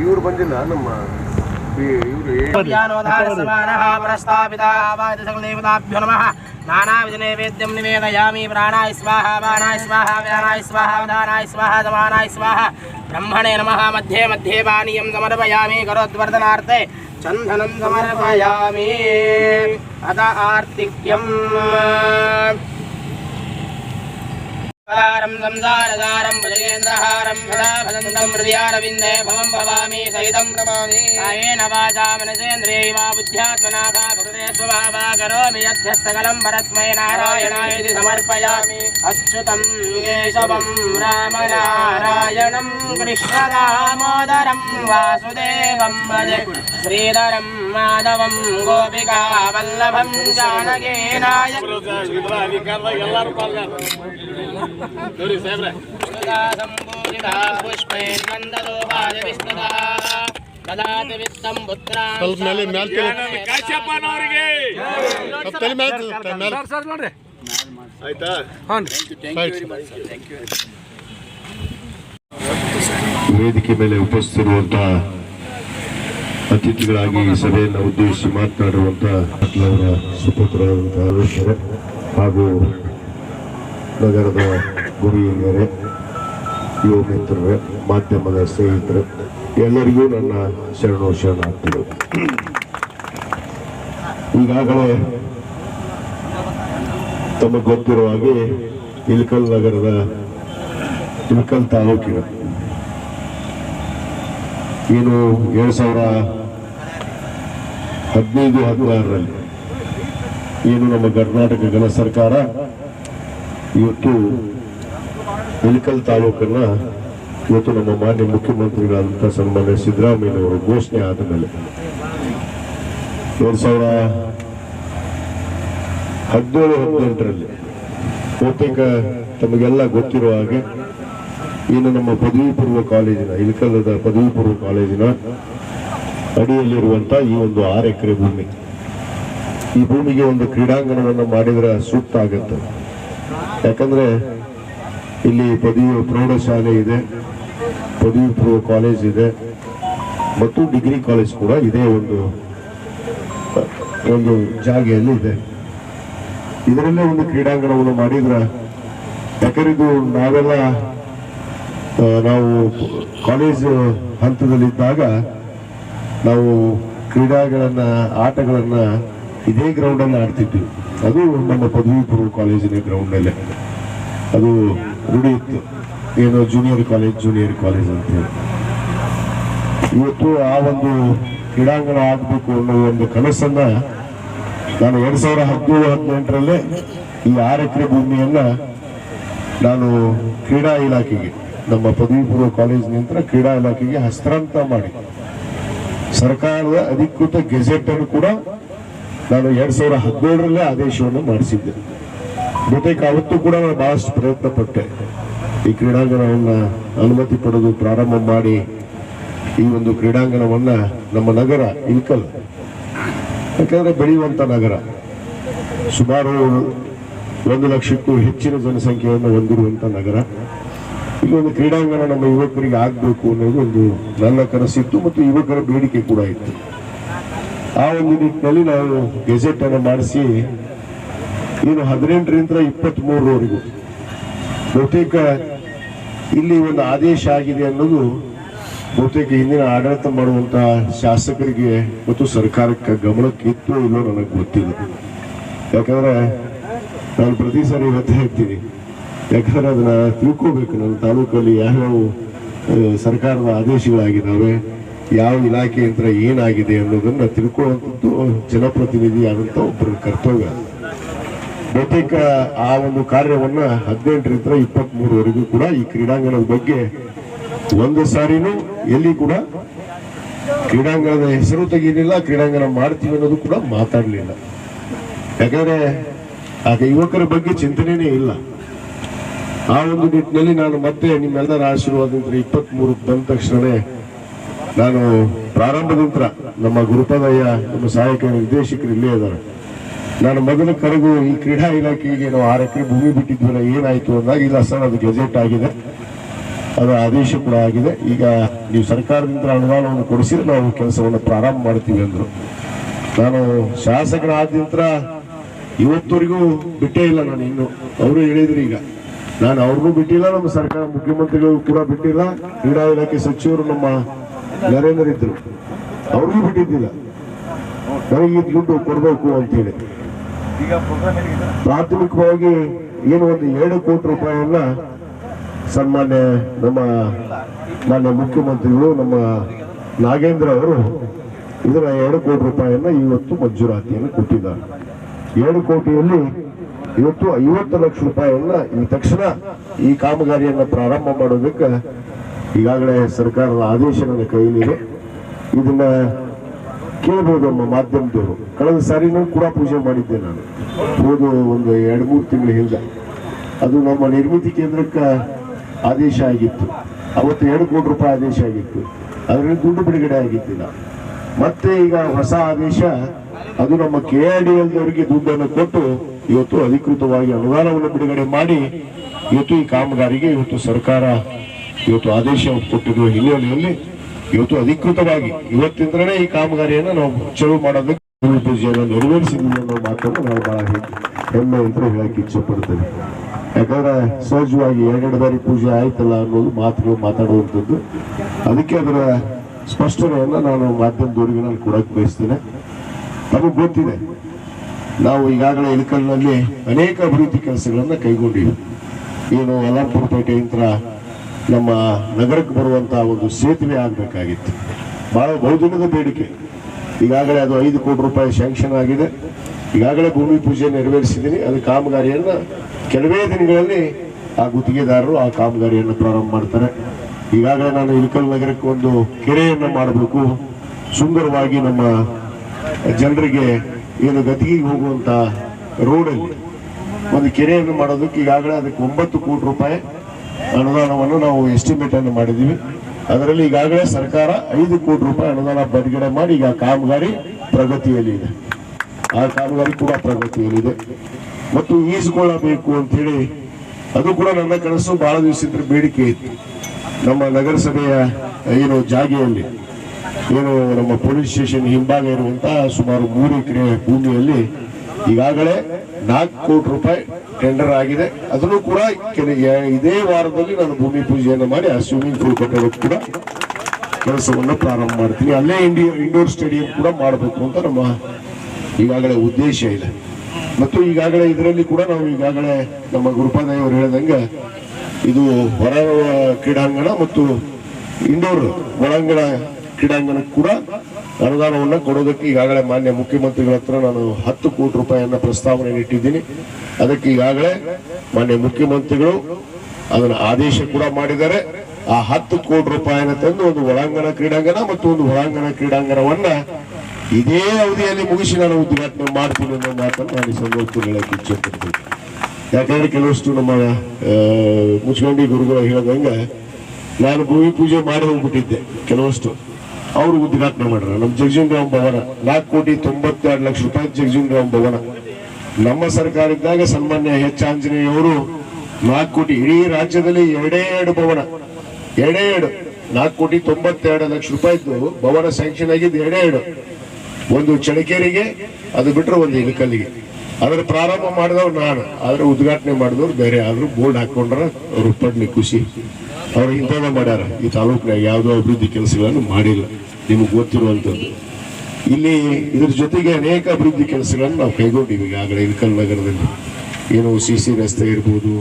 ಇವ್ರು ಬಂದಿಲ್ಲ ನಮ್ಮ నానావిధనైవేద్యం నివేదయామి ప్రాణాయ స్వాహ బాణాయ స్వాహ వ్యానాయ స్వాహ అవధానాయ స్వాహ జమానాయ స్వాహ బ్రహ్మణే నమ మధ్యే మధ్యే పానీయం సమర్పయామి కరోద్వర్ధనార్థే చందనం సమర్పయామి అత ఆర్తిక్యం సంసారం సంసారదారం భజగేంద్రహారం భజాభజంతం హృదయారవిందే భవం భవామి సహితం ప్రమామి కాయేన వాచా మనసేంద్రియైవ బుద్ధ్యాత్మనా భృతే స్వభావా కరోమి యద్య సకలం పరస్మై నారాయణాయతి సమర్పయామి అచ్యుతం కేశవం రామనారాయణం కృష్ణరామోదరం వాసుదేవం భజే శ్రీధరం మాధవం గోపికా వల్లభం జానకేనాయ ಎಲ್ಲರೂ ಪಾಲ್ಗಾರ ಸ್ವಲ್ಪ ಮೇಲೆ ಸ್ವಲ್ಪ ತಲೆ ಮ್ಯಾಲ್ ಮ್ಯಾಲ್. ಸರ್ ನೋಡ್ರಿ. ಆಯ್ತಾ? ವೇದಿಕೆ ಮೇಲೆ ಉಪಸ್ಥಿತಿರುವಂತ ಅತಿಥಿಗಳಾಗಿ ಸಭೆಯನ್ನು ಉದ್ದೇಶಿಸಿ ಮಾತನಾಡಿರುವಂತ ಅವರ ಹಾಗೂ ನಗರದ ಗುರು ಯುವ ಮಿತ್ರರೇ ಮಾಧ್ಯಮದ ಸ್ನೇಹಿತರು, ಎಲ್ಲರಿಗೂ ನನ್ನ ಶರಣು ಶರಣಾರ್ಥಿಗಳು. ಈಗಾಗಲೇ ತಮಗೆ ಗೊತ್ತಿರುವ ಹಾಗೆ ಇಲ್ಕಲ್ ನಗರದ ಇಲ್ಕಲ್ ತಾಲೂಕಿನ ಏನು ಎರಡು ಸಾವಿರ ಹದಿನೈದು, ಹದಿನಾರರಲ್ಲಿ ಏನು ನಮ್ಮ ಕರ್ನಾಟಕ ಗಣ ಸರ್ಕಾರ ಇವತ್ತು ಇಲ್ಕಲ್ ತಾಲೂಕನ್ನ ಇವತ್ತು ನಮ್ಮ ಮಾನ್ಯ ಮುಖ್ಯಮಂತ್ರಿಗಳಾದಂಥ ಸನ್ಮಾನ್ಯ ಸಿದ್ದರಾಮಯ್ಯನವರು ಘೋಷಣೆ ಆದ ಮೇಲೆ ಎರಡು ಸಾವಿರ ಹದಿನೇಳು, ಹದಿನೆಂಟರಲ್ಲಿ, ಬಹುತೇಕ ತಮಗೆಲ್ಲ ಗೊತ್ತಿರುವ ಹಾಗೆ ಇನ್ನು ನಮ್ಮ ಪದವಿ ಪೂರ್ವ ಕಾಲೇಜಿನ, ಇಳಕಲ್ಲದ ಪದವಿ ಪೂರ್ವ ಕಾಲೇಜಿನ ಅಡಿಯಲ್ಲಿರುವಂತ ಈ ಒಂದು ಆರು ಎಕರೆ ಭೂಮಿ. ಈ ಭೂಮಿಗೆ ಒಂದು ಕ್ರೀಡಾಂಗಣವನ್ನು ಮಾಡಿದ್ರೆ ಸೂಕ್ತ ಆಗುತ್ತೆ. ಯಾಕಂದ್ರೆ ಇಲ್ಲಿ ಪದವಿ ಪ್ರೌಢಶಾಲೆ ಇದೆ, ಪದವಿ ಪೂರ್ವ ಕಾಲೇಜ್ ಇದೆ, ಮತ್ತು ಡಿಗ್ರಿ ಕಾಲೇಜ್ ಕೂಡ ಇದೇ ಒಂದು ಒಂದು ಜಾಗೆಯಲ್ಲಿ ಇದೆ. ಇದರಲ್ಲೇ ಒಂದು ಕ್ರೀಡಾಂಗಣವನ್ನು ಮಾಡಿದ್ರೆ, ಯಾಕಂದ್ರೆ ನಾವೆಲ್ಲ ನಾವು ಕಾಲೇಜ್ ಹಂತದಲ್ಲಿದ್ದಾಗ, ನಾವು ಕ್ರೀಡಾಗಳನ್ನು ಆಟಗಳನ್ನು ಇದೇ ಗ್ರೌಂಡಲ್ಲಿ ಆಡ್ತಿದ್ವಿ. ಅದು ನಮ್ಮ ಪದವಿ ಪೂರ್ವ ಕಾಲೇಜಿನ ಗ್ರೌಂಡಲ್ಲೇ ಅದು ರೂಢಿ ಏನು ಜೂನಿಯರ್ ಕಾಲೇಜ್ ಜೂನಿಯರ್ ಕಾಲೇಜ್ ಅಂತ ಹೇಳಿ. ಇವತ್ತು ಆ ಒಂದು ಕ್ರೀಡಾಂಗಣ ಆಗಬೇಕು ಅನ್ನೋ ಒಂದು ಕನಸನ್ನ ನಾನು ಎರಡು ಸಾವಿರ ಹದಿನೇಳು, ಹದಿನೆಂಟರಲ್ಲೇ ಈ ಆರು ಎಕರೆ ಭೂಮಿಯನ್ನು ನಾನು ಕ್ರೀಡಾ ಇಲಾಖೆಗೆ, ನಮ್ಮ ಪದವಿ ಪೂರ್ವ ಕಾಲೇಜ್ ನಂತರ ಕ್ರೀಡಾ ಇಲಾಖೆಗೆ ಹಸ್ತಾಂತರ ಮಾಡಿ. ಸರ್ಕಾರದ ಅಧಿಕೃತ ಗೆಜೆಟ್ ಅನ್ನು ಕೂಡ ನಾನು ಎರಡ್ ಸಾವಿರ ಹದಿನೇಳರಲ್ಲೇ ಆದೇಶವನ್ನು ಮಾಡಿಸಿದ್ದೆ. ಬಹುತೇಕ ಅವತ್ತು ಕೂಡ ನಾನು ಬಹಳಷ್ಟು ಪ್ರಯತ್ನ ಪಟ್ಟೆ ಈ ಕ್ರೀಡಾಂಗಣವನ್ನು ಅನುಮತಿ ಪಡೆದು ಪ್ರಾರಂಭ ಮಾಡಿ ಈ ಒಂದು ಕ್ರೀಡಾಂಗಣವನ್ನು ನಮ್ಮ ನಗರ ಇಲ್ಕಲ್ ಯಾಕಂದರೆ ಬೆಳೆಯುವಂತ ನಗರ. ಸುಮಾರು ಒಂದು ಲಕ್ಷಕ್ಕೂ ಹೆಚ್ಚಿನ ಜನಸಂಖ್ಯೆಯನ್ನು ಹೊಂದಿರುವಂತ ನಗರ. ಇಲ್ಲಿ ಒಂದು ಕ್ರೀಡಾಂಗಣ ನಮ್ಮ ಯುವಕರಿಗೆ ಆಗಬೇಕು ಅನ್ನೋದು ಒಂದು ನನ್ನ ಕನಸಿತ್ತು ಮತ್ತು ಯುವಕರ ಬೇಡಿಕೆ ಕೂಡ ಇತ್ತು. ಆ ಒಂದು ನಿಟ್ಟಿನಲ್ಲಿ ನಾವು ಗೆಜೆಟ್ ಅನ್ನು ಮಾಡಿಸಿ ಏನು ಹದಿನೆಂಟರಿಂದ ಇಪ್ಪತ್ತ್ ಮೂರರವರೆಗೂ ಬಹುತೇಕ ಇಲ್ಲಿ ಒಂದು ಆದೇಶ ಆಗಿದೆ ಅನ್ನೋದು ಬಹುತೇಕ ಹಿಂದಿನ ಆಡಳಿತ ಮಾಡುವಂತಹ ಶಾಸಕರಿಗೆ ಮತ್ತು ಸರ್ಕಾರಕ್ಕೆ ಗಮನಕ್ಕೆ ಇತ್ತು ಇಲ್ಲೋ ನನಗೆ ಗೊತ್ತಿಲ್ಲ. ಯಾಕಂದ್ರೆ ನಾನು ಪ್ರತಿ ಸಾರಿ ಇವತ್ತು ಹೇಳ್ತೀನಿ. ಯಾಕಂದ್ರೆ ಅದನ್ನ ತಿಳ್ಕೋಬೇಕು. ನನ್ನ ತಾಲೂಕಲ್ಲಿ ಯಾವ್ಯಾವ ಸರ್ಕಾರದ ಆದೇಶಗಳಾಗಿದ್ದಾವೆ ಯಾವ ಇಲಾಖೆ ಏನಾಗಿದೆ ಅನ್ನೋದನ್ನ ತಿಳ್ಕೊಳ್ಳುವಂಥದ್ದು ಜನಪ್ರತಿನಿಧಿ ಆದಂತ ಒಬ್ಬರ ಕರ್ತವ್ಯ ಬಹುತೇಕ ಆ ಒಂದು ಕಾರ್ಯವನ್ನ ಹದಿನೆಂಟರಿಂದ ಇಪ್ಪತ್ತ್ ಮೂರವರೆಗೂ ಕೂಡ ಈ ಕ್ರೀಡಾಂಗಣದ ಬಗ್ಗೆ ಒಂದು ಸಾರಿನೂ ಎಲ್ಲಿ ಕೂಡ ಕ್ರೀಡಾಂಗಣದ ಹೆಸರು ತೆಗೀಲಿಲ್ಲ ಕ್ರೀಡಾಂಗಣ ಮಾಡ್ತೀವಿ ಅನ್ನೋದು ಕೂಡ ಮಾತಾಡಲಿಲ್ಲ. ಯಾಕಂದ್ರೆ ಆಗ ಯುವಕರ ಬಗ್ಗೆ ಚಿಂತನೆನೇ ಇಲ್ಲ. ಆ ಒಂದು ನಿಟ್ಟಿನಲ್ಲಿ ನಾನು ಮತ್ತೆ ನಿಮ್ಮೆಲ್ಲರ ಆಶೀರ್ವಾದದಿಂದ ಇಪ್ಪತ್ತ್ ಮೂರಕ್ಕೆ ಬಂದ ತಕ್ಷಣವೇ ನಾನು ಪ್ರಾರಂಭದಂತರ ನಮ್ಮ ಗುರುಪದಯ್ಯ, ನಮ್ಮ ಸಹಾಯಕ ನಿರ್ದೇಶಕರು ಇಲ್ಲೇ ಇದ್ದಾರೆ. ನಾನು ಮೊದಲು ಕರೆದು ಈ ಕ್ರೀಡಾ ಇಲಾಖೆಗೆ ನಾವು ಆರು ಎಕರೆ ಭೂಮಿ ಬಿಟ್ಟಿದ್ವಲ್ಲ, ಏನಾಯ್ತು ಅಂದಾಗ ಇಲ್ಲ ಸರ್, ಅದು ಗೆಜೆಟ್ ಆಗಿದೆ. ಅದರ ಆದೇಶ ಕೂಡ ಆಗಿದೆ. ಈಗ ನೀವು ಸರ್ಕಾರದಿಂದ ಅನುದಾನವನ್ನು ಕೊಡಿಸಿದ್ರೆ ನಾವು ಕೆಲಸವನ್ನು ಪ್ರಾರಂಭ ಮಾಡ್ತೀವಿ ಅಂದರು. ನಾನು ಶಾಸಕರಾದ ನಂತರ ಇವತ್ತವರೆಗೂ ಬಿಟ್ಟೇ ಇಲ್ಲ ನಾನು ಇನ್ನು. ಅವರು ಹೇಳಿದ್ರು ಈಗ. ನಾನು ಅವ್ರಿಗೂ ಬಿಟ್ಟಿಲ್ಲ, ನಮ್ಮ ಸರ್ಕಾರ ಮುಖ್ಯಮಂತ್ರಿಗಳು ಕೂಡ ಬಿಟ್ಟಿಲ್ಲ. ಕ್ರೀಡಾ ಇಲಾಖೆ ಸಚಿವರು ನಮ್ಮ ನರೇಂದ್ರ ಇದ್ರು ಅವ್ರಿಗೂ ಬಿಟ್ಟಿದ್ದಿಲ್ಲ. ನನಗೆ ದುಡ್ಡು ಕೊಡಬೇಕು ಅಂತೇಳಿ. ಪ್ರಾಥಮಿಕವಾಗಿ ಏನು ಒಂದು ಎರಡು ಕೋಟಿ ರೂಪಾಯಿಯನ್ನ ಸನ್ಮಾನ್ಯ ನಮ್ಮ ಮಾನ್ಯ ಮುಖ್ಯಮಂತ್ರಿಗಳು, ನಮ್ಮ ನಾಗೇಂದ್ರ ಅವರು ಇದರ ಎರಡು ಕೋಟಿ ರೂಪಾಯಿಯನ್ನ ಇವತ್ತು ಮಂಜೂರಾತಿಯನ್ನು ಕೊಟ್ಟಿದ್ದಾರೆ. ಎರಡು ಕೋಟಿಯಲ್ಲಿ ಇವತ್ತು ಐವತ್ತು ಲಕ್ಷ ರೂಪಾಯಿಯನ್ನ ಈ ತಕ್ಷಣ ಈ ಕಾಮಗಾರಿಯನ್ನು ಪ್ರಾರಂಭ ಮಾಡೋದಕ್ಕೆ ಈಗಾಗಲೇ ಸರ್ಕಾರದ ಆದೇಶ ನನ್ನ ಕೈಲಿದೆ ಇದನ್ನ ಕೇಳ್ಬೋದು ನಮ್ಮ ಮಾಧ್ಯಮದವರು. ಕಳೆದ ಸಾರಿನೂ ಕೂಡ ಪೂಜೆ ಮಾಡಿದ್ದೆ ನಾನು. ಹೋದ ಒಂದು ಎರಡು, ಮೂರು ತಿಂಗಳ ಹಿಂದೆ. ಅದು ನಮ್ಮ ನಿರ್ಮಿತಿ ಕೇಂದ್ರಕ್ಕೆ ಆದೇಶ ಆಗಿತ್ತು. ಅವತ್ತು ಎರಡು ಕೋಟಿ ರೂಪಾಯಿ ಆದೇಶ ಆಗಿತ್ತು. ಅದರಲ್ಲಿ ದುಡ್ಡು ಬಿಡುಗಡೆ ಆಗಿದ್ದಿಲ್ಲ. ಮತ್ತೆ ಈಗ ಹೊಸ ಆದೇಶ, ಅದು ನಮ್ಮ ಕೆ ಆರ್ ಡಿ ಎಲ್ದವರಿಗೆ ದುಡ್ಡನ್ನು ಕೊಟ್ಟು ಇವತ್ತು ಅಧಿಕೃತವಾಗಿ ಅನುದಾನವನ್ನು ಬಿಡುಗಡೆ ಮಾಡಿ, ಇವತ್ತು ಈ ಕಾಮಗಾರಿಗೆ ಇವತ್ತು ಸರ್ಕಾರ ಇವತ್ತು ಆದೇಶ ಕೊಟ್ಟಿರುವ ಹಿನ್ನೆಲೆಯಲ್ಲಿ ಇವತ್ತು ಅಧಿಕೃತವಾಗಿ ಇವತ್ತಿಂದ್ರೇ ಈ ಕಾಮಗಾರಿಯನ್ನು ನಾವು ಚಲು ಮಾಡೋದಕ್ಕೆ ಪೂಜೆಯನ್ನು ನೆರವೇರಿಸಿದ್ದೀವಿ ಅನ್ನೋ ಮಾತನ್ನು ನಾವು ಬಹಳ ಹೆಮ್ಮೆ ಅಂತ ಹೇಳಕ್ಕೆ ಇಚ್ಛೆ ಪಡ್ತೇವೆ ಯಾಕಂದ್ರೆ ಸಹಜವಾಗಿ ಎರಡೆರಡು ಬಾರಿ ಪೂಜೆ ಆಯ್ತಲ್ಲ ಅನ್ನೋದು ಮಾತುಗಳು ಮಾತಾಡುವಂಥದ್ದು. ಅದಕ್ಕೆ ಅದರ ಸ್ಪಷ್ಟನೆಯನ್ನು ನಾನು ಮಾಧ್ಯಮದವರಿಗೆ ನಾನು ಕೊಡಕ್ಕೆ ಬಯಸ್ತೇನೆ. ನಮಗೆ ಗೊತ್ತಿದೆ, ನಾವು ಈಗಾಗಲೇ ಇಳಕಲ್ನಲ್ಲಿ ಅನೇಕ ಅಭಿವೃದ್ಧಿ ಕೆಲಸಗಳನ್ನು ಕೈಗೊಂಡಿವಿ. ಏನು ಯಲ್ಲಾಪುರ ಪೇಟೆಯಿಂದ ನಮ್ಮ ನಗರಕ್ಕೆ ಬರುವಂಥ ಒಂದು ಸೇತುವೆ ಆಗಬೇಕಾಗಿತ್ತು. ಬಹಳ ಬಹುದಿನದ ಬೇಡಿಕೆ. ಈಗಾಗಲೇ ಅದು ಐದು ಕೋಟಿ ರೂಪಾಯಿ ಸ್ಯಾಂಕ್ಷನ್ ಆಗಿದೆ. ಈಗಾಗಲೇ ಭೂಮಿ ಪೂಜೆ ನೆರವೇರಿಸಿದ್ದೀನಿ. ಅದು ಕಾಮಗಾರಿಯನ್ನು ಕೆಲವೇ ದಿನಗಳಲ್ಲಿ ಆ ಗುತ್ತಿಗೆದಾರರು ಆ ಕಾಮಗಾರಿಯನ್ನು ಪ್ರಾರಂಭ ಮಾಡ್ತಾರೆ. ಈಗಾಗಲೇ ನಾನು ಇಳಕಲ್ ನಗರಕ್ಕೆ ಒಂದು ಕೆರೆಯನ್ನು ಮಾಡಬೇಕು. ಸುಂದರವಾಗಿ ನಮ್ಮ ಜನರಿಗೆ ಏನು ಗತಿಗೆ ಹೋಗುವಂಥ ರೋಡಲ್ಲಿ ಒಂದು ಕೆರೆಯನ್ನು ಮಾಡೋದಕ್ಕೆ ಈಗಾಗಲೇ ಅದಕ್ಕೆ ಒಂಬತ್ತು ಕೋಟಿ ರೂಪಾಯಿ ಅನುದಾನವನ್ನು ನಾವು ಎಸ್ಟಿಮೇಟ್ ಅನ್ನು ಮಾಡಿದ್ದೀವಿ. ಅದರಲ್ಲಿ ಈಗಾಗಲೇ ಸರ್ಕಾರ ಐದು ಕೋಟಿ ರೂಪಾಯಿ ಅನುದಾನ ಬಿಡುಗಡೆ ಮಾಡಿ ಈಗ ಕಾಮಗಾರಿ ಪ್ರಗತಿಯಲ್ಲಿ ಇದೆ. ಆ ಕಾಮಗಾರಿ ಕೂಡ ಪ್ರಗತಿಯಲ್ಲಿದೆ ಮತ್ತು ಈಸ್ಕೊಳ್ಳಬೇಕು ಅಂತ ಹೇಳಿ ಅದು ಕೂಡ ನನ್ನ ಕನಸು. ಬಹಳ ಇದ್ರೆ ಬೇಡಿಕೆ ಇತ್ತು. ನಮ್ಮ ನಗರಸಭೆಯ ಏನು ಜಾಗೆಯಲ್ಲಿ, ಏನು ನಮ್ಮ ಪೊಲೀಸ್ ಸ್ಟೇಷನ್ ಹಿಂಭಾಗ ಇರುವಂತಹ ಸುಮಾರು ಮೂರು ಎಕರೆ ಭೂಮಿಯಲ್ಲಿ ಈಗಾಗಲೇ ನಾಲ್ಕು ಕೋಟಿ ರೂಪಾಯಿ ಟೆಂಡರ್ ಆಗಿದೆ. ಅದನ್ನು ಕೂಡ ಇದೇ ವಾರದಲ್ಲಿ ನಾನು ಭೂಮಿ ಪೂಜೆಯನ್ನು ಮಾಡಿ ಆ ಸ್ವಿಮ್ಮಿಂಗ್ ಪೂಲ್ ಕಟ್ಟೋದಕ್ಕೆ ಕೂಡ ಕೆಲಸವನ್ನು ಪ್ರಾರಂಭ ಮಾಡ್ತೀನಿ. ಅಲ್ಲೇ ಇಂಡಿಯೋ ಇಂಡೋರ್ ಸ್ಟೇಡಿಯಂ ಕೂಡ ಮಾಡಬೇಕು ಅಂತ ನಮ್ಮ ಈಗಾಗಲೇ ಉದ್ದೇಶ ಇದೆ. ಮತ್ತು ಈಗಾಗಲೇ ಇದರಲ್ಲಿ ಕೂಡ ನಾವು ಈಗಾಗಲೇ ನಮ್ಮ ಗುರುಪಾದೇವರು ಹೇಳಿದಂಗೆ ಇದು ಹೊರ ಕ್ರೀಡಾಂಗಣ ಮತ್ತು ಇಂಡೋರ್ ಒಳಾಂಗಣ ಕ್ರೀಡಾಂಗಣಕ್ಕೆ ಕೂಡ ಅನುದಾನವನ್ನು ಕೊಡೋದಕ್ಕೆ ಈಗಾಗಲೇ ಮಾನ್ಯ ಮುಖ್ಯಮಂತ್ರಿಗಳ ಹತ್ರ ನಾನು ಹತ್ತು ಕೋಟಿ ರೂಪಾಯಿಯನ್ನು ಪ್ರಸ್ತಾವನೆ ಇಟ್ಟಿದ್ದೀನಿ. ಅದಕ್ಕೆ ಈಗಾಗಲೇ ಮಾನ್ಯ ಮುಖ್ಯಮಂತ್ರಿಗಳು ಅದನ್ನು ಆದೇಶ ಕೂಡ ಮಾಡಿದ್ದಾರೆ. ಆ ಹತ್ತು ಕೋಟಿ ರೂಪಾಯಿನ ತಂದು ಒಂದು ಒಳಾಂಗಣ ಕ್ರೀಡಾಂಗಣ ಮತ್ತು ಒಂದು ಹೊರಾಂಗಣ ಕ್ರೀಡಾಂಗಣವನ್ನ ಇದೇ ಅವಧಿಯಲ್ಲಿ ಮುಗಿಸಿ ನಾನು ಉದ್ಘಾಟನೆ ಮಾಡ್ತೀನಿ ಅನ್ನೋ ಮಾತನ್ನು ನಾನು ಸಂದರ್ಭದಲ್ಲಿ ಹೇಳಕ್ಕೆ ಇಚ್ಛೆ ಪಡ್ತೀನಿ ಯಾಕಂದ್ರೆ ಕೆಲವಷ್ಟು ನಮ್ಮ ಮುಚ್ಕಂಡಿ ಗುರುಗಳು ಹೇಳ್ದಂಗೆ ನಾನು ಭೂಮಿ ಪೂಜೆ ಮಾಡಿ ಹೋಗ್ಬಿಟ್ಟಿದ್ದೆ ಕೆಲವಷ್ಟು. ಅವರು ಉದ್ಘಾಟನೆ ಮಾಡ್ರ ನಮ್ಮ ಜಗಜೀವನ್ ರಾಮ್ ಭವನ, ನಾಲ್ಕು ಕೋಟಿ ತೊಂಬತ್ತೆರಡು ಲಕ್ಷ ರೂಪಾಯಿ ಜಗಜೀವನ್ ರಾಮ್ ಭವನ. ನಮ್ಮ ಸರ್ಕಾರ ಇದ್ದಾಗ ಸನ್ಮಾನ್ಯ ಎಚ್. ಆಂಜನೇಯ ಅವರು ನಾಲ್ಕು ಕೋಟಿ, ಇಡೀ ರಾಜ್ಯದಲ್ಲಿ ಎರಡೇ ಎರಡು ಭವನ. ಎರಡೇ ಎರಡು. ನಾಲ್ಕು ಕೋಟಿ ತೊಂಬತ್ತೆರಡು ಲಕ್ಷ ರೂಪಾಯಿದ್ದು ಭವನ ಸ್ಯಾಂಕ್ಷನ್ ಆಗಿದ್ದು ಎರಡೇ ಎರಡು. ಒಂದು ಚಳಕೇರಿಗೆ ಅದು ಬಿಟ್ಟರೆ ಒಂದು ಇಲಕಲ್ಲಿಗೆ ಅದರ ಪ್ರಾರಂಭ ಮಾಡಿದವ್ರು ನಾನು. ಆದ್ರೆ ಉದ್ಘಾಟನೆ ಮಾಡಿದವ್ರು ಬೇರೆ ಆದ್ರೂ ಬೋರ್ಡ್ ಹಾಕೊಂಡ್ರ ಅವ್ರು ಪಡ್ಲಿ ಖುಷಿ. ಅವ್ರು ಇಂಥದ್ದೇ ಮಾಡ್ಯಾರ. ಈ ತಾಲೂಕಿನಾಗ ಯಾವುದೋ ಅಭಿವೃದ್ಧಿ ಕೆಲಸಗಳನ್ನು ಮಾಡಿಲ್ಲ. ನಿಮಗೆ ಗೊತ್ತಿರುವಂಥದ್ದು. ಇಲ್ಲಿ ಇದ್ರ ಜೊತೆಗೆ ಅನೇಕ ಅಭಿವೃದ್ಧಿ ಕೆಲಸಗಳನ್ನು ನಾವು ಕೈಗೊಂಡಿವಿ. ಈಗಾಗಲೇ ಇಲ್ಕಲ್ ನಗರದಲ್ಲಿ ಏನು ಸಿ ಸಿ ರಸ್ತೆ ಇರ್ಬೋದು.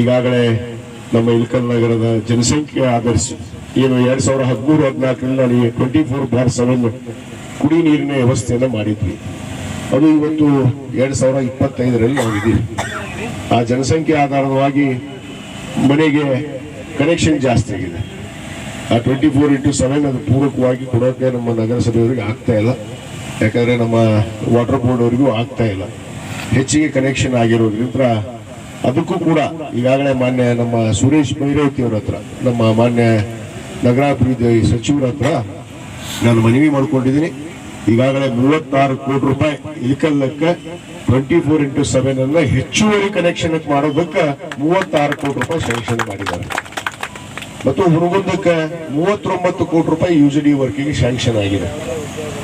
ಈಗಾಗಲೇ ನಮ್ಮ ಇಳಕಲ್ ನಗರದ ಜನಸಂಖ್ಯೆ ಆಧರಿಸಿ ಏನು ಎರಡು ಸಾವಿರದ ಹದಿಮೂರು ಹದಿನಾಲ್ಕರಲ್ಲಿ ಟ್ವೆಂಟಿ ಫೋರ್ ಬಾರ್ ಸೆವೆನ್ ಕುಡಿ ನೀರಿನ ವ್ಯವಸ್ಥೆಯನ್ನು ಮಾಡಿದ್ವಿ. ಅದು ಇವತ್ತು ಎರಡು ಸಾವಿರ ಇಪ್ಪತ್ತೈದರಲ್ಲಿ ನಾವು ಆ ಜನಸಂಖ್ಯೆ ಆಧಾರವಾಗಿ ಮನೆಗೆ ಕನೆಕ್ಷನ್ ಜಾಸ್ತಿ ಆಗಿದೆ. ಆ ಟ್ವೆಂಟಿ ಫೋರ್ ಇಂಟು ಸೆವೆನ್ ಅದು ಪೂರಕವಾಗಿ ಕೊಡೋಕೆ ನಮ್ಮ ನಗರಸಭೆಯವರಿಗೆ ಆಗ್ತಾ ಇಲ್ಲ. ಯಾಕಂದ್ರೆ ನಮ್ಮ ವಾಟರ್ ಬೋರ್ಡ್ ಅವರಿಗೂ ಆಗ್ತಾ ಇಲ್ಲ. ಹೆಚ್ಚಿಗೆ ಕನೆಕ್ಷನ್ ಆಗಿರೋದ್ರಿಂದ ಅದಕ್ಕೂ ಕೂಡ ಈಗಾಗಲೇ ಮಾನ್ಯ ನಮ್ಮ ಸುರೇಶ್ ಭೈರವತಿ ಅವ್ರ ಹತ್ರ, ನಮ್ಮ ಮಾನ್ಯ ನಗರಾಭಿವೃದ್ಧಿ ಸಚಿವರ ಹತ್ರ ನಾನು ಮನವಿ ಮಾಡ್ಕೊಂಡಿದ್ದೀನಿ. ಈಗಾಗಲೇ ಮೂವತ್ತಾರು ಕೋಟಿ ರೂಪಾಯಿ ಇಲ್ಕಲ್ಲಕ್ಕೆ ಟ್ವೆಂಟಿ ಫೋರ್ ಇಂಟು ಸೆವೆನ್ ಅನ್ನ ಹೆಚ್ಚುವರಿ ಕನೆಕ್ಷನ್ ಮಾಡೋದಕ್ಕೆ ಮೂವತ್ತಾರು ಕೋಟಿ ರೂಪಾಯಿ ಸ್ಯಾಂಕ್ಷನ್ ಮಾಡಿದ್ದಾರೆ. ಮತ್ತು ಹುರುಗುಂದಕ್ಕೆ ಮೂವತ್ತೊಂಬತ್ತು ಕೋಟಿ ರೂಪಾಯಿ ಯು ಜಿ ಡಿ ವರ್ಕಿಗೆ ಶಾಂಕ್ಷನ್ ಆಗಿದೆ.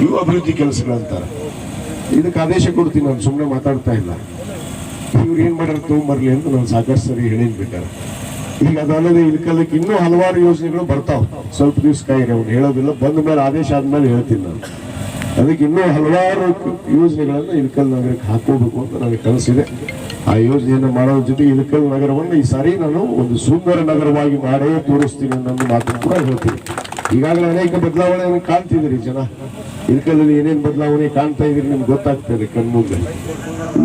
ಇವು ಅಭಿವೃದ್ಧಿ ಕೆಲಸಗಳಂತಾರೆ. ಇದಕ್ಕೆ ಆದೇಶ ಕೊಡ್ತೀನಿ, ನಾನು ಸುಮ್ಮನೆ ಮಾತಾಡ್ತಾ ಇಲ್ಲ. ಇವ್ರು ಏನ್ ಮಾಡ್ಯಾರ ತಗೊಂಬರ್ಲಿ ಅಂತ ನಾನು ಸಾಕಷ್ಟು ಸರಿ ಹೇಳಿನ್ ಬಿಟ್ಟಾರೆ. ಈಗ ಅದಲ್ಲದೆ ಇಲ್ಕಲ್ಲಕ್ಕೆ ಇನ್ನೂ ಹಲವಾರು ಯೋಜನೆಗಳು ಬರ್ತಾವ. ಸ್ವಲ್ಪ ದಿವಸ ಕಾಯಿರಿ ಅವ್ನು ಹೇಳೋದಿಲ್ಲ. ಬಂದ ಮೇಲೆ ಆದೇಶ ಆದ್ಮೇಲೆ ಹೇಳ್ತೀನಿ ನಾನು. ಅದಕ್ಕೆ ಇನ್ನೂ ಹಲವಾರು ಯೋಜನೆಗಳನ್ನು ಇಲ್ಕಲ್ ನಗರಕ್ಕೆ ಹಾಕೋಬೇಕು ಅಂತ ನನಗೆ ಕನಸಿದೆ. ಆ ಯೋಜನೆಯನ್ನು ಮಾಡೋದ್ರ ಜೊತೆ ಇಳಕಲ್ ನಗರವನ್ನು ಈ ಸಾರಿ ನಾನು ಒಂದು ಸುಂದರ ನಗರವಾಗಿ ಮಾಡೇ ತೋರಿಸ್ತೀನಿ ಅನ್ನೋ ಮಾತು ಕೂಡ ಹೇಳ್ತೀನಿ. ಈಗಾಗಲೇ ಅನೇಕ ಬದಲಾವಣೆಯನ್ನು ಕಾಣ್ತಿದ್ದೀರಿ ಜನ. ಇಲ್ಕಲ್ಲಲ್ಲಿ ಏನೇನು ಬದಲಾವಣೆ ಕಾಣ್ತಾ ಇದ್ದೀರಿ ನಿಮ್ಗೆ ಗೊತ್ತಾಗ್ತಾ ಇದೆ ಕಣ್ಮುಂದೆ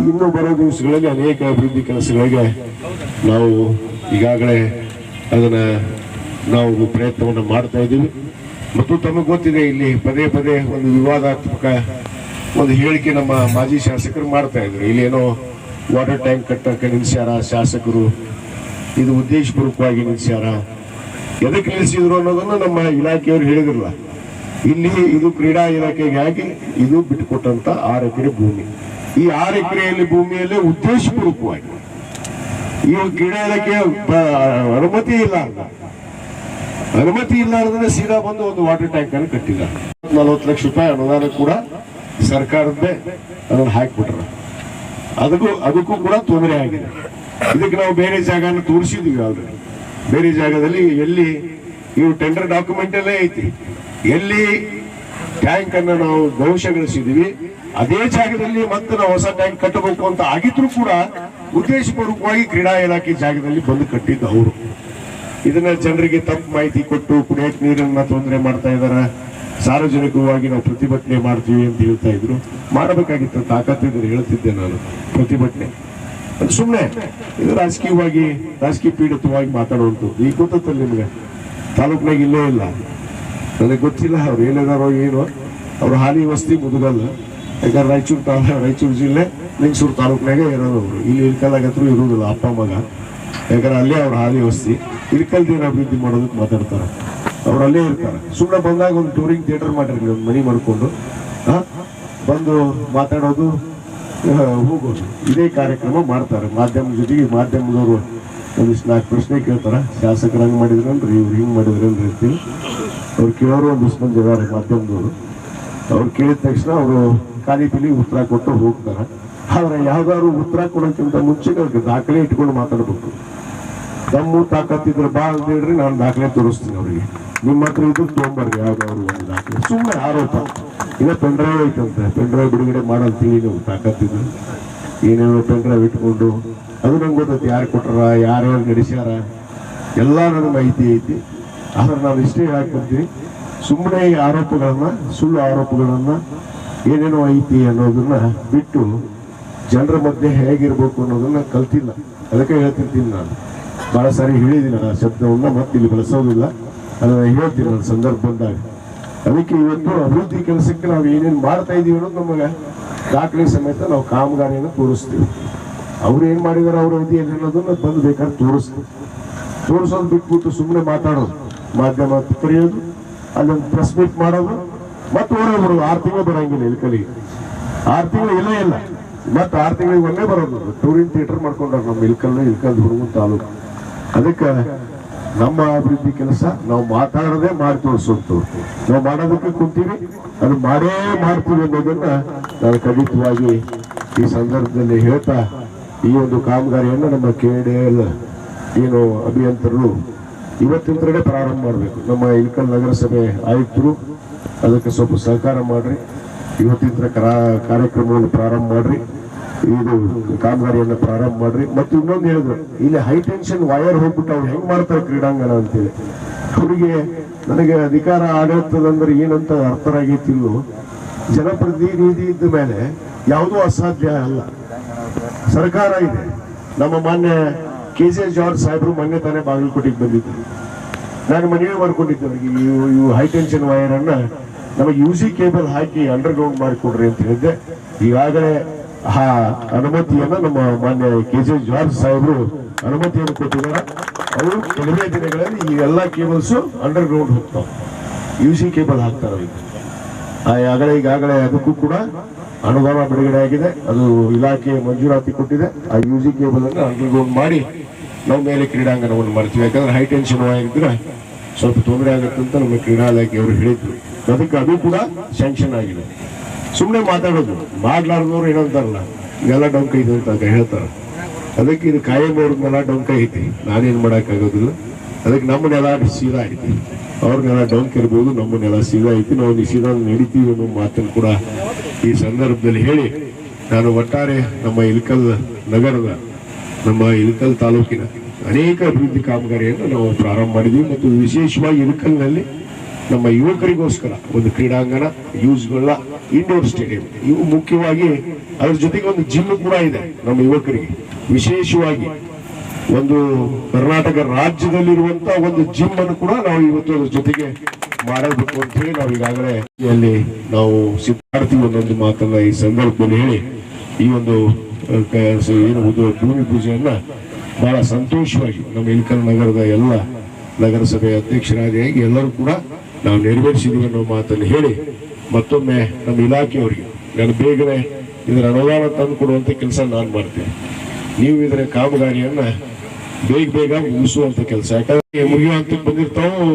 ಇನ್ನು ಬರೋ ದಿವಸಗಳಲ್ಲಿ ಅನೇಕ ಅಭಿವೃದ್ಧಿ ಕೆಲಸಗಳಿಗೆ ನಾವು ಈಗಾಗಲೇ ಅದನ್ನು ನಾವು ಪ್ರಯತ್ನವನ್ನು ಮಾಡ್ತಾ ಇದ್ದೀವಿ. ಮತ್ತು ತಮಗೆ ಗೊತ್ತಿದೆ, ಇಲ್ಲಿ ಪದೇ ಪದೇ ಒಂದು ವಿವಾದಾತ್ಮಕ ಒಂದು ಹೇಳಿಕೆ ನಮ್ಮ ಮಾಜಿ ಶಾಸಕರು ಮಾಡ್ತಾ ಇದ್ರು. ಇಲ್ಲಿ ಏನೋ ವಾಟರ್ ಟ್ಯಾಂಕ್ ಕಟ್ಟಕ್ಕೆ ನಿಲ್ಸ್ಯಾರ ಶಾಸಕರು? ಇದು ಉದ್ದೇಶಪೂರ್ವಕವಾಗಿ ನಿಲ್ಲಿಸ್ಯಾರ ಎದಕ್ಕೆ ನಿಲ್ಲಿಸಿದ್ರು ಅನ್ನೋದನ್ನು ನಮ್ಮ ಇಲಾಖೆಯವರು ಹೇಳಿದ್ರಲ್ಲ. ಇಲ್ಲಿ ಇದು ಕ್ರೀಡಾ ಇಲಾಖೆಗೆ ಹಾಕಿ ಇದು ಬಿಟ್ಟುಕೊಟ್ಟಂತ ಆರು ಎಕರೆ ಭೂಮಿ. ಈ ಆರು ಎಕರೆಯಲ್ಲಿ ಭೂಮಿಯಲ್ಲೇ ಉದ್ದೇಶಪೂರ್ವಕವಾಗಿ. ಈ ಕ್ರೀಡಾ ಇಲಾಖೆಯ ಅನುಮತಿ ಇಲ್ಲ ಅನುಮತಿ ಅನುಮತಿ ಇಲ್ಲಾರ್ದ್ರೆ ಸೀದಾ ಬಂದು ಒಂದು ವಾಟರ್ ಟ್ಯಾಂಕ್ ಅನ್ನು ಕಟ್ಟಿದ್ದಾರೆ. ನಲವತ್ತು ಲಕ್ಷ ರೂಪಾಯಿ ಅನುದಾನ ಕೂಡ ಸರ್ಕಾರದ್ದೇ ಅದನ್ನು ಹಾಕಿಬಿಟ್ರ. ಅದಕ್ಕೂ ಅದಕ್ಕೂ ಕೂಡ ತೊಂದರೆ ಆಗಿದೆ. ಇದಕ್ಕೆ ನಾವು ಬೇರೆ ಜಾಗನ ತೋರಿಸಿದ್ವಿ ಅವರು ಬೇರೆ ಜಾಗದಲ್ಲಿ ಎಲ್ಲಿ ಇವು ಟೆಂಡರ್ ಡಾಕ್ಯುಮೆಂಟ್ ಅಲ್ಲೇ ಐತಿ. ಎಲ್ಲಿ ಟ್ಯಾಂಕ್ ಅನ್ನು ನಾವು ಧ್ವಂಸಗೊಳಿಸಿದೀವಿ, ಅದೇ ಜಾಗದಲ್ಲಿ ಮತ್ತೆ ನಾವು ಹೊಸ ಟ್ಯಾಂಕ್ ಕಟ್ಟಬೇಕು ಅಂತ ಆಗಿದ್ರು ಕೂಡ ಉದ್ದೇಶಪೂರ್ವಕವಾಗಿ ಕ್ರೀಡಾ ಇಲಾಖೆ ಜಾಗದಲ್ಲಿ ಬಂದು ಕಟ್ಟಿದ್ದು ಅವರು. ಇದನ್ನ ಜನರಿಗೆ ತಪ್ಪು ಮಾಹಿತಿ ಕೊಟ್ಟು ಕುಡಿಯಕ್ಕೆ ನೀರನ್ನ ತೊಂದರೆ ಮಾಡ್ತಾ ಇದಾರ. ಸಾರ್ವಜನಿಕವಾಗಿ ನಾವು ಪ್ರತಿಭಟನೆ ಮಾಡ್ತೀವಿ ಅಂತ ಹೇಳ್ತಾ ಇದ್ರು. ಮಾಡಬೇಕಾಗಿತ್ತು ತಾಕತ್ತಿದ್ರೆ ಹೇಳ್ತಿದ್ದೆ ನಾನು, ಪ್ರತಿಭಟನೆ. ಸುಮ್ಮನೆ ಇದು ರಾಜಕೀಯವಾಗಿ, ರಾಜಕೀಯ ಪೀಡಿತವಾಗಿ ಮಾತಾಡುವಂಥದ್ದು. ಈಗ ಗೊತ್ತಲ್ಲ ನಿಮಗೆ ತಾಲೂಕ್ನಾಗ ಇಲ್ಲೇ ಇಲ್ಲ. ನನಗೆ ಗೊತ್ತಿಲ್ಲ ಅವ್ರು ಏನೇನಾರೋ ಏನೋ. ಅವ್ರ ಹಾಲಿ ವಸ್ತಿ ಮುದುಗಲ್ಲ. ಯಾಕಂದ್ರೆ ರಾಯಚೂರು ತಾ, ರಾಯಚೂರು ಜಿಲ್ಲೆ, ಲಿಂಗಸೂರು ತಾಲೂಕ್ನಾಗ ಇರೋದು ಅವರು. ಇಲ್ಲಿ ಇಲ್ಕಲ್ಲಾಗ ಇರೋದಿಲ್ಲ ಅಪ್ಪ ಮಗ. ಯಾಕಂದ್ರೆ ಅಲ್ಲೇ ಅವ್ರ ಹಾಲಿ ವಸ್ತಿ. ಇಲ್ಕಲ್ದೇನು ಅಭಿವೃದ್ಧಿ ಮಾಡೋದಕ್ಕೆ ಮಾತಾಡ್ತಾರೆ. ಅವ್ರು ಅಲ್ಲೇ ಇರ್ತಾರೆ. ಸುಮ್ಮನೆ ಬಂದಾಗ ಒಂದು ಟೂರಿಂಗ್ ಥಿಯೇಟರ್ ಮಾಡಿರ್ಲಿ, ಒಂದು ಮನಿ ಮಾಡ್ಕೊಂಡು ಬಂದು ಮಾತಾಡೋದು ಹೋಗೋದು. ಇದೇ ಕಾರ್ಯಕ್ರಮ ಮಾಡ್ತಾರೆ. ಮಾಧ್ಯಮ ಜೊತೆಗೆ ಮಾಧ್ಯಮದವರು ಒಂದಿಷ್ಟು ನಾಲ್ಕು ಪ್ರಶ್ನೆ ಕೇಳ್ತಾರೆ. ಶಾಸಕರು ಹಂಗೆ ಅಂದ್ರೆ ಇವ್ರು ಹಿಂಗೆ ಮಾಡಿದ್ರನ್ರಿ ಅಂತೇಳಿ. ಅವ್ರು ಕೇಳೋರು ಒಂದಿಷ್ಟು ಮಂದಿ ಇದಾರೆ ಮಾಧ್ಯಮದವರು. ಅವ್ರು ಕೇಳಿದ ತಕ್ಷಣ ಅವರು ಖಾಲಿ ಪಿಲಿ ಉತ್ತರ ಕೊಟ್ಟು ಹೋಗ್ತಾರೆ. ಆದ್ರೆ ಯಾವ್ದಾದ್ರು ಉತ್ತರ ಕೊಡೋಕ್ಕಿಂತ ಮುಂಚೆ ಅವ್ರಿಗೆ ದಾಖಲೆ ಇಟ್ಕೊಂಡು ಮಾತಾಡ್ಬೇಕು. ದಮ್ಮು ತಾಕತ್ತಿದ್ರೆ ಬಾ ಹೇಳ್ರಿ, ನಾನು ದಾಖಲೆ ತೋರಿಸ್ತೀನಿ ಅವ್ರಿಗೆ. ನಿಮ್ಮ ಹತ್ರ ಇದ್ದು ತೊಗೊಂಬರ್ರಿ ಯಾವ್ದಾದ್ರು ಒಂದು ದಾಖಲೆ ಸುಮ್ಮನೆ ಆರೋಪ. ಈಗ ಪೆಂಡ್ರೈವ್ ಐತಂತೆ. ಪೆಂಡ್ರೈವ್ ಬಿಡುಗಡೆ ಮಾಡಂತೀವಿ ನೀವು, ತಾಕತ್ತಿದ್ರು. ಏನೇನೋ ಪೆಂಡ್ರೈವ್ ಇಟ್ಕೊಂಡು. ಅದು ನಂಗೆ ಗೊತ್ತೈತಿ, ಯಾರು ಕೊಟ್ಟಾರ ಯಾರ್ಯಾರು ನಡೆಸ್ಯಾರ. ಎಲ್ಲ ನನಗೆ ಮಾಹಿತಿ ಐತಿ. ಆದ್ರೆ ನಾವು ಇಷ್ಟೇ ಹಾಕ್ಬಿಡ್ತೀನಿ ಸುಮ್ಮನೆ ಈ ಆರೋಪಗಳನ್ನ, ಸುಳ್ಳು ಆರೋಪಗಳನ್ನ, ಏನೇನೋ ಐತಿ ಅನ್ನೋದನ್ನ ಬಿಟ್ಟು, ಜನರ ಮಧ್ಯೆ ಹೇಗಿರ್ಬೇಕು ಅನ್ನೋದನ್ನ ಕಲ್ತಿಲ್ಲ. ಅದಕ್ಕೆ ಹೇಳ್ತಿರ್ತೀನಿ ನಾನು. ಬಹಳ ಸಾರಿ ಹೇಳಿದ್ದೀನಿ ಆ ಶಬ್ದವನ್ನು ಮತ್ತೆ ಇಲ್ಲಿ ಬಳಸೋದಿಲ್ಲ. ಅದನ್ನ ಹೇಳ್ತೀನಿ, ನನ್ನ ಸಂದರ್ಭ ಬಂದಾಗ. ಅದಕ್ಕೆ ಇವತ್ತು ಅಭಿವೃದ್ಧಿ ಕೆಲಸಕ್ಕೆ ನಾವು ಏನೇನು ಮಾಡ್ತಾ ಇದೀವಿ ಅನ್ನೋದು ನಮಗೆ ದಾಖಲೆ ಸಮೇತ ನಾವು ಕಾಮಗಾರಿಯನ್ನು ತೋರಿಸ್ತೀವಿ. ಅವ್ರು ಏನು ಮಾಡಿದಾರೆ ಅವ್ರ ಅವಧಿಯಲ್ಲಿ ಅನ್ನೋದನ್ನ ಬಂದು ಬೇಕಾದ್ರೆ ತೋರಿಸ್ತೀವಿ. ತೋರಿಸೋದು ಬಿಟ್ಬಿಟ್ಟು ಸುಮ್ಮನೆ ಮಾತಾಡೋದು. ಮಾಧ್ಯಮ ಕರೆಯೋದು ಅಲ್ಲೊಂದು ಪ್ರೆಸ್ ಮೀಟ್ ಮಾಡೋದು, ಮತ್ತೆ ಹೊರಗೆ ಬರೋದು. ಆರು ತಿಂಗಳು ಬರೋಂಗಿಲ್ಲ ಇಲ್ಲಿ ಕಲಿಗೆ ಆರು ತಿಂಗಳು ಇಲ್ಲೇ, ಇಲ್ಲ. ಮತ್ತೆ ಆರು ತಿಂಗಳಿಗೆ ಒಂದೇ ಬರೋದು. ಟೂರಿಂಗ್ ಥಿಯೇಟರ್ ಮಾಡ್ಕೊಂಡ್ರೆ ನಮ್ಮ ಇಲ್ಕಲ್ಲು ಇಲ್ಕಲ್ ಹುಡುಗನ ತಾಲೂಕು. ಅದಕ್ಕೆ ನಮ್ಮ ಅಭಿವೃದ್ಧಿ ಕೆಲಸ, ನಾವು ಮಾತಾಡದೆ ಮಾಡಿ ತೋರಿಸೋದು ನಾವು ಮಾಡೋದಕ್ಕೆ ಕುಂತೀವಿ, ಅದು ಮಾಡೇ ಮಾಡ್ತೀವಿ ಅನ್ನೋದನ್ನ ನಾನು ಖಂಡಿತವಾಗಿ ಈ ಸಂದರ್ಭದಲ್ಲಿ ಹೇಳ್ತಾ, ಈ ಒಂದು ಕಾಮಗಾರಿಯನ್ನು ನಮ್ಮ ಕೆ ಏನು ಅಭಿಯಂತರರು ಇವತ್ತಿಂದಲೇ ಪ್ರಾರಂಭ ಮಾಡಬೇಕು. ನಮ್ಮ ಇಳಕಲ್ ನಗರಸಭೆ ಆಯುಕ್ತರು ಅದಕ್ಕೆ ಸ್ವಲ್ಪ ಸಹಕಾರ ಮಾಡ್ರಿ. ಇವತ್ತಿನಿಂದ ಕರಾ- ಕಾರ್ಯಕ್ರಮವನ್ನು ಪ್ರಾರಂಭ ಮಾಡ್ರಿ. ಇದು ಕಾಮಗಾರಿಯನ್ನು ಪ್ರಾರಂಭ ಮಾಡ್ರಿ. ಮತ್ತು ಇನ್ನೊಂದು ಹೇಳಿದ್ರು, ಇಲ್ಲಿ ಹೈ ಟೆನ್ಷನ್ ವೈರ್ ಹೋಗ್ಬಿಟ್ಟು ಅವ್ರು ಹೆಂಗ್ ಮಾಡ್ತಾರೆ ಕ್ರೀಡಾಂಗಣ ಅಂತೇಳಿ. ಅವರಿಗೆ ನನಗೆ ಅಧಿಕಾರ ಆಡಳಿತದಂದ್ರೆ ಏನಂತ ಅರ್ಥರಾಗೈತಿಲ್ಲೋ ಜನಪ್ರತಿನಿಧಿ ಇದ್ದ ಮೇಲೆ ಯಾವುದೂ ಅಸಾಧ್ಯ ಅಲ್ಲ. ಸರ್ಕಾರ ಇದೆ. ನಮ್ಮ ಮಾನ್ಯ ಕೆ ಜೆ ಜಾರ್ಜ್ ಸಾಹೇಬರು ಮೊನ್ನೆ ತಾನೇ ಬಾಗಲಕೋಟೆಗೆ ಬಂದಿದ್ದರು ನಾನು ಮನವಿ ಮಾಡ್ಕೊಂಡಿದ್ದೆ ಅವರಿಗೆ, ಇವು ಇವು ಹೈ ಟೆನ್ಷನ್ ವೈರ್ ಅನ್ನ ನಮಗೆ ಯು ಸಿ ಕೇಬಲ್ ಹಾಕಿ ಅಂಡರ್ ಗ್ರೌಂಡ್ ಮಾಡಿಕೊಡ್ರಿ ಅಂತ ಹೇಳಿದ್ದೆ. ಈಗಾಗಲೇ ಆ ಅನುಮತಿಯನ್ನ ನಮ್ಮ ಮಾನ್ಯ ಕೆ ಜೆ ಜಾರ್ಜ್ ಸಾಹೇಬರು ಅನುಮತಿಯನ್ನು ಕೊಟ್ಟಿದ್ದಾರೆ. ಅವರು ಕಡಿಮೆ ದಿನಗಳಲ್ಲಿ ಈ ಎಲ್ಲಾ ಕೇಬಲ್ಸು ಅಂಡರ್ ಗ್ರೌಂಡ್ ಹೋಗ್ತಾವೆ. ಯು ಸಿ ಕೇಬಲ್ ಹಾಕ್ತಾರೆ ಆ ಆಗಲೇ ಈಗಾಗಲೇ ಅದಕ್ಕೂ ಕೂಡ ಅನುದಾನ ಬಿಡುಗಡೆ ಆಗಿದೆ. ಅದು ಇಲಾಖೆ ಮಂಜೂರಾತಿ ಕೊಟ್ಟಿದೆ. ಆ ಯು ಜಿ ಕೇಬಲ್ ಅನ್ನು ಅಂಡರ್ಗ್ರೌಂಡ್ ಮಾಡಿ ನಾವು ಮೇಲೆ ಕ್ರೀಡಾಂಗಣವನ್ನು ಮಾಡ್ತೀವಿ. ಯಾಕಂದ್ರೆ ಹೈ ಟೆನ್ಷನ್ ಆಗಿದ್ರೆ ಸ್ವಲ್ಪ ತೊಂದರೆ ಆಗುತ್ತೆ ಅಂತ ನಮ್ಮ ಕ್ರೀಡಾ ಇಲಾಖೆಯವರು ಹೇಳಿದ್ರು. ಅದಕ್ಕೆ ಅದು ಕೂಡ ಸ್ಯಾಂಕ್ಷನ್ ಆಗಿದೆ. ಸುಮ್ಮನೆ ಮಾತಾಡೋದು. ಮಾಡ್ಲಾರ್ದವ್ರು ಏನಂತಾರಲ್ಲ? ಇದೆಲ್ಲ ಡೊಂಕ ಇದೆ ಅಂತ ಹೇಳ್ತಾರೆ. ಅದಕ್ಕೆ ಇದು ಕಾಯಂ ನೆಲ ಡೊಂಕ ಐತಿ. ನಾನೇನು ಮಾಡೋಕ್ಕಾಗೋದಿಲ್ಲ. ಅದಕ್ಕೆ ನಮ್ಮ ನೆಲ ಸೀದಾ ಐತಿ. ಅವ್ರ ನೆಲ ಡೊಂಕ್ ಇರ್ಬೋದು, ನಮ್ಮ ನೆಲ ಸೀದಾ ಐತಿ. ನಾವು ನಿಷೇಧ ನಡೀತೀವಿ ಅನ್ನೋ ಮಾತನ್ನು ಕೂಡ ಈ ಸಂದರ್ಭದಲ್ಲಿ ಹೇಳಿ, ನಾನು ಒಟ್ಟಾರೆ ನಮ್ಮ ಇಲ್ಕಲ್ ನಗರದ, ನಮ್ಮ ಇಲ್ಕಲ್ ತಾಲೂಕಿನ ಅನೇಕ ಅಭಿವೃದ್ಧಿ ಕಾಮಗಾರಿಯನ್ನು ನಾವು ಪ್ರಾರಂಭ ಮಾಡಿದ್ವಿ. ಮತ್ತು ವಿಶೇಷವಾಗಿ ಇಲ್ಕಲ್ನಲ್ಲಿ ನಮ್ಮ ಯುವಕರಿಗೋಸ್ಕರ ಒಂದು ಕ್ರೀಡಾಂಗಣ ಯೂಸ್ಗಳ ಇಂಡೋರ್ ಸ್ಟೇಡಿಯಂ ಇವು ಮುಖ್ಯವಾಗಿ ಅದ್ರ ಜೊತೆಗೆ ಒಂದು ಜಿಮ್ ಕೂಡ ಇದೆ ನಮ್ಮ ಯುವಕರಿಗೆ. ವಿಶೇಷವಾಗಿ ಒಂದು ಕರ್ನಾಟಕ ರಾಜ್ಯದಲ್ಲಿರುವಂತ ಒಂದು ಜಿಮ್ ಅನ್ನು ಕೂಡ ನಾವು ಇವತ್ತು ಅದ್ರ ಜೊತೆಗೆ ಮಾಡಬೇಕು ಅಂತ ಹೇಳಿ ನಾವು ಈಗಾಗಲೇ ಅಲ್ಲಿ ನಾವು ಸಿದ್ಧಾರ್ಥಿ ಒಂದೊಂದು ಮಾತನ್ನ ಈ ಸಂದರ್ಭದಲ್ಲಿ ಹೇಳಿ, ಈ ಒಂದು ಏನು, ಒಂದು ಭೂಮಿ ಪೂಜೆಯನ್ನ ಬಹಳ ಸಂತೋಷವಾಗಿ ನಮ್ಮ ಇಳಕಲ್ ನಗರದ ಎಲ್ಲ ನಗರಸಭೆ ಅಧ್ಯಕ್ಷರಾಗಿ ಎಲ್ಲರೂ ಕೂಡ ನಾವು ನೆರವೇರಿಸಿದೀವಿ ಅನ್ನೋ ಮಾತನ್ನು ಹೇಳಿ ಮತ್ತೊಮ್ಮೆ ನಮ್ಮ ಇಲಾಖೆಯವರಿಗೆ ನಾನು ಬೇಗನೆ ಇದರ ಅನುದಾನ ತಂದು ಕೊಡುವಂಥ ಕೆಲಸ ನಾನು ಮಾಡ್ತೇನೆ. ನೀವು ಇದರ ಕಾಮಗಾರಿಯನ್ನು ಬೇಗ ಬೇಗ ಮುಗಿಸುವಂತ ಕೆಲಸ. ಯಾಕಂದ್ರೆ ಮುಗಿಯುವಂತ ಬಂದಿರ್ತಾವು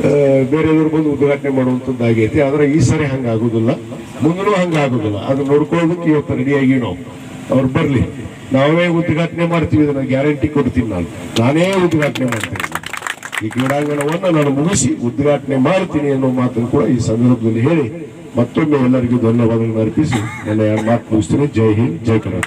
ಬೇರೆ ಬೇರೆಯವರು ಬಂದು ಉದ್ಘಾಟನೆ ಮಾಡುವಂತದ್ದಾಗೈತಿ ಆದರೆ ಈ ಸರಿ ಹಂಗೆ ಆಗೋದಿಲ್ಲ ಮುಂದೂ ಹಂಗೆ ಆಗೋದಿಲ್ಲ ಅದು ನೋಡ್ಕೊಳ್ಳೋದಕ್ಕೆ ಇವತ್ತು ರೆಡಿಯಾಗಿ ನಾವು. ಅವ್ರು ಬರಲಿ. ನಾವೇ ಉದ್ಘಾಟನೆ ಮಾಡ್ತೀವಿ, ಇದನ್ನ ಗ್ಯಾರಂಟಿ ಕೊಡ್ತೀನಿ ನಾನು. ನಾನೇ ಉದ್ಘಾಟನೆ ಮಾಡ್ತೀನಿ. ಈ ಕ್ರೀಡಾಂಗಣವನ್ನು ನಾನು ಮುಗಿಸಿ ಉದ್ಘಾಟನೆ ಮಾಡ್ತೀನಿ ಅನ್ನೋ ಮಾತನ್ನು ಕೂಡ ಈ ಸಂದರ್ಭದಲ್ಲಿ ಹೇಳಿ ಮತ್ತೊಮ್ಮೆ ಎಲ್ಲರಿಗೂ ಧನ್ಯವಾದಗಳನ್ನು ಅರ್ಪಿಸಿ. ನನ್ನ ಮಾತು ಮುಗಿಸ್ತೀನಿ. ಜೈ ಹಿಂದ್, ಜೈ ಕರ್ನಾಟಕ